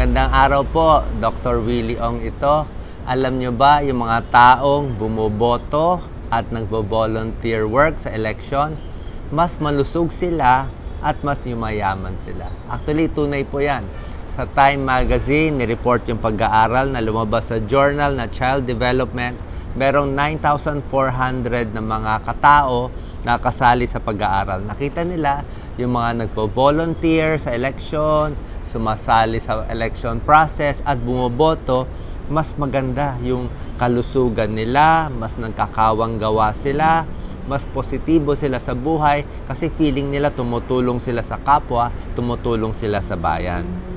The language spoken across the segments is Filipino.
Magandang araw po, Dr. Willie Ong ito. Alam nyo ba yung mga taong bumoboto at nagbo-volunteer work sa election, mas malusog sila at mas yumayaman sila. Actually, tunay po yan. Sa Time Magazine, ni-report yung pag-aaral na lumabas sa journal na Child Development, merong 9,400 na mga katao na kasali sa pag-aaral. Nakita nila yung mga nagpo-volunteer sa election, sumasali sa election process at bumoboto, mas maganda yung kalusugan nila, mas nagkakawang gawa sila, mas positibo sila sa buhay kasi feeling nila tumutulong sila sa kapwa, tumutulong sila sa bayan.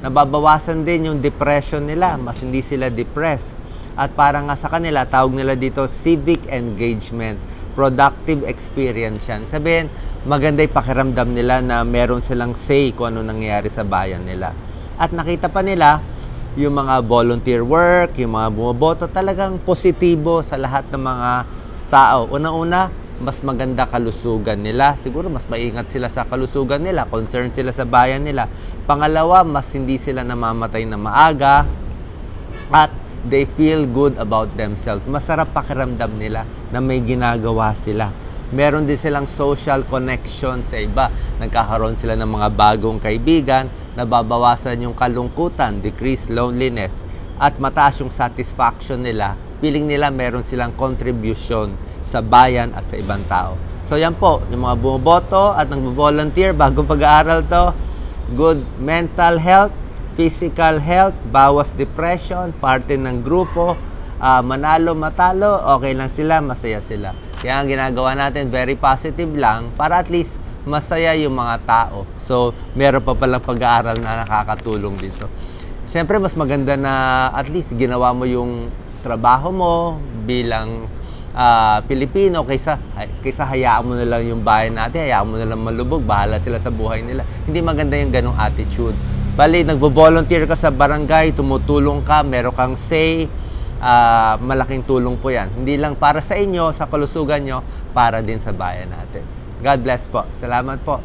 Nababawasan din yung depression nila, mas hindi sila depressed. At para nga sa kanila, tawag nila dito civic engagement, productive experience yan. Sabihin, maganda yung pakiramdam nila na meron silang say kung ano nangyayari sa bayan nila. At nakita pa nila, yung mga volunteer work, yung mga bumoboto, talagang positibo sa lahat ng mga tao. Una-una, mas maganda kalusugan nila. Siguro mas maingat sila sa kalusugan nila, concerned sila sa bayan nila. Pangalawa, mas hindi sila namamatay na maaga. At they feel good about themselves. Masarap pakiramdam nila na may ginagawa sila. Meron din silang social connection sa iba. Nagkakaroon sila ng mga bagong kaibigan, nababawasan yung kalungkutan, decrease loneliness, at mataas yung satisfaction nila. Feeling nila meron silang contribution sa bayan at sa ibang tao. So yan po, yung mga bumoboto at nagbo-volunteer bagong pag-aaral to, good mental health, physical health, bawas depression, parte ng grupo, uh, manalo, matalo, okay lang sila, masaya sila. Kaya ang ginagawa natin, very positive lang para at least masaya yung mga tao. So, meron pa palang pag-aaral na nakakatulong dito. Siyempre, mas maganda na at least ginawa mo yung trabaho mo bilang uh, Pilipino kaysa kaysa hayaan mo na lang yung bayan natin, hayaan mo na lang malubog, bahala sila sa buhay nila. Hindi maganda yung ganong attitude. Bali, nagvo-volunteer ka sa barangay, tumutulong ka, meron kang say, uh, malaking tulong po yan. Hindi lang para sa inyo, sa kalusugan nyo, para din sa bayan natin. God bless po. Salamat po.